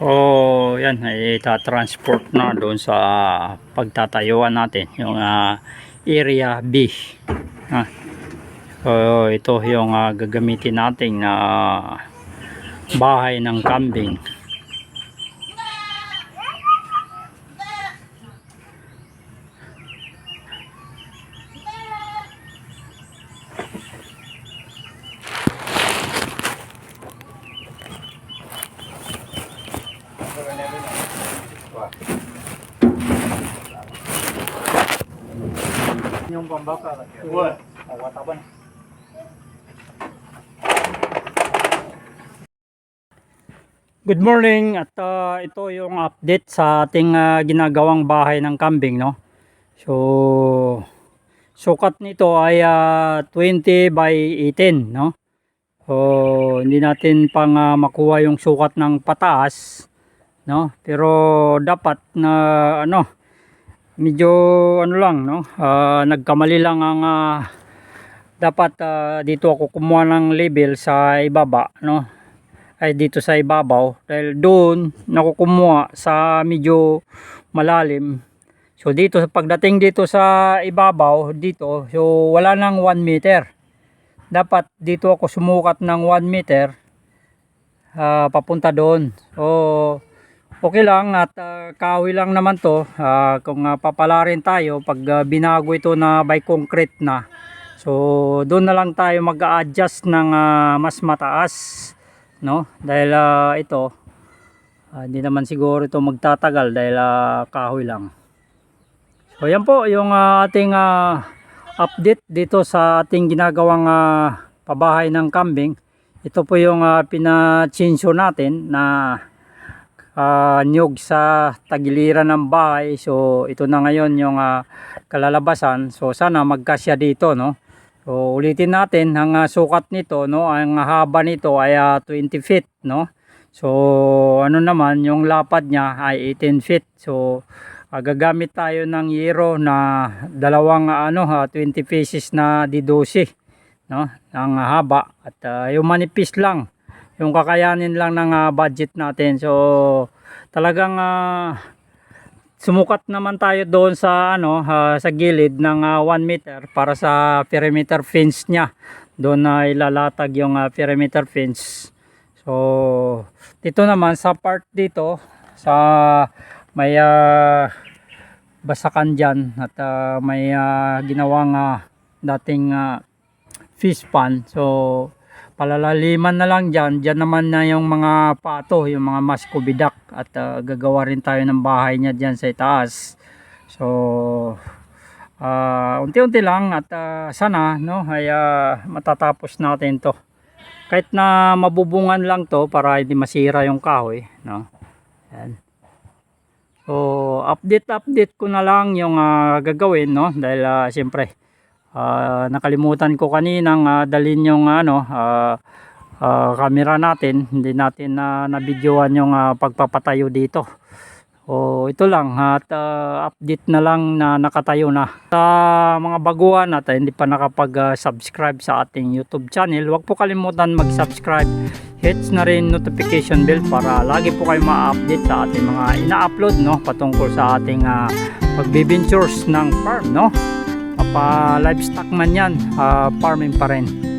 So, yan, ay transport na doon sa pagtatayuan natin, yung ah, area B. Ah. So, ito yung ah, gagamitin nating na bahay ng kambing. Yung pambaka. What? Awataban. Good morning at ah, ito yung update sa ating ah, ginagawang bahay ng kambing no. So sukat nito ay ah, 20 by 18 no. So hindi natin pang ah, makuha yung sukat ng pataas no. Pero dapat na ano medyo ano lang no. ah, nagkamali lang ang ah, dapat ah, dito ako kumuha ng label sa ibaba no? Ay dito sa ibabaw. Dahil doon nakukumuha sa medyo malalim. So dito pagdating dito sa ibabaw dito so wala nang 1 meter. Dapat dito ako sumukat ng 1 meter ah, papunta doon. So okay lang at ah, kahoy lang naman to. Ah, kung uh, papalarin tayo pag ah, binago ito na by concrete na. So doon na lang tayo mag-adjust ng ah, mas mataas no? Dahil ah, ito ah, hindi naman siguro ito magtatagal dahil ah, kahoy lang. So yan po yung ah, ating ah, update dito sa ating ginagawang ah, pabahay ng kambing. Ito po yung uh, pinachinso natin na ah, nyug sa tagiliran ng bahay. So ito na ngayon yung ah, kalalabasan. So sana magkasya dito no? So ulitin natin ang ah, sukat nito no, ang haba nito ay ah, 20 feet no. So ano naman yung lapad niya ay 18 feet. So ah, gagamit tayo ng yero na dalawang ah, ano ah, 20 pieces na D12 no, ang haba at ah, yung manipis lang yung kakayanin lang ng ah, budget natin. So talagang ah, sumukat naman tayo doon sa ano ah, sa gilid ng 1 meter para sa perimeter fence niya. Doon na ilalatag yung ah, perimeter fence. So dito naman sa part dito sa may ah, basakan dyan at ah, may ah, ginawang ah, dating ah, fish pond so palalaliman na lang dyan. Dyan naman na yung mga pato yung mga mascovidac at ah, gagawa rin tayo ng bahay niya dyan sa itaas. So ah, unti-unti lang at ah, sana no ay ah, matatapos natin to. Kahit na mabubungan lang to para hindi masira yung kahoy no? Yan so update update ko na lang yung ah, gagawin no? Dahil ah, siyempre Ah, nakalimutan ko kaninang uh, dalhin yung ano ah, ah, camera natin. Hindi natin na nabidyoan yung ah, pagpapatayo dito. O ito lang. At ah, update na lang na nakatayo na. Sa mga baguhan at ah, hindi pa nakapag ah, subscribe sa ating youtube channel huwag po kalimutan mag subscribe hits na rin notification bell para lagi po kayo ma-update sa ating mga ina-upload no patungkol sa ating uh, pagbibintures ng farm no pa livestock man yan ah, farming pa rin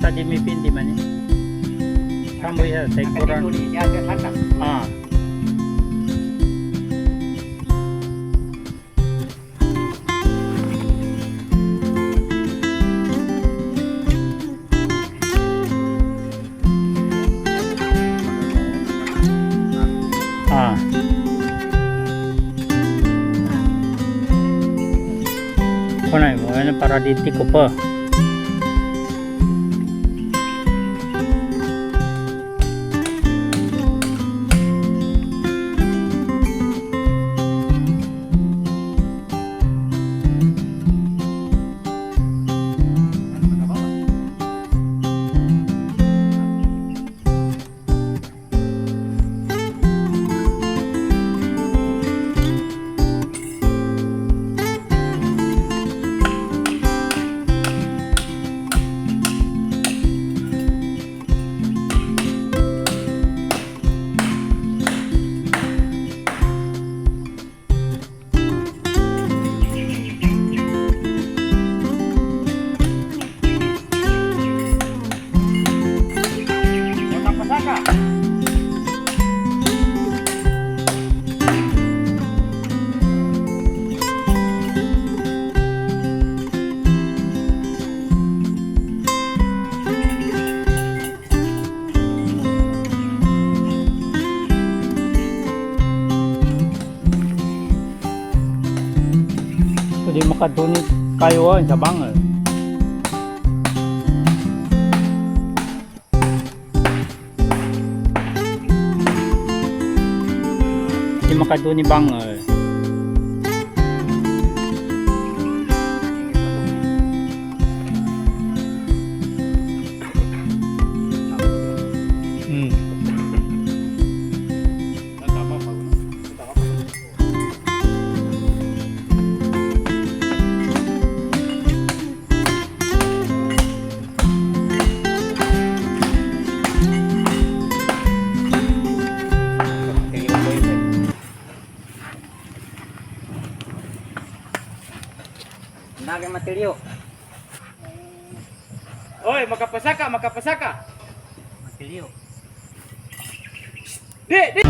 tadi di mimpin di mana? Kamu ya, saya kurang. Ah. ah. Kau naik, mana para titik kau pa? Makadunit kayo ah, sa bangal. Di makaduni bangal. Naging materyo. Oy, makapasaka, makapasaka. Materyo. Di, di.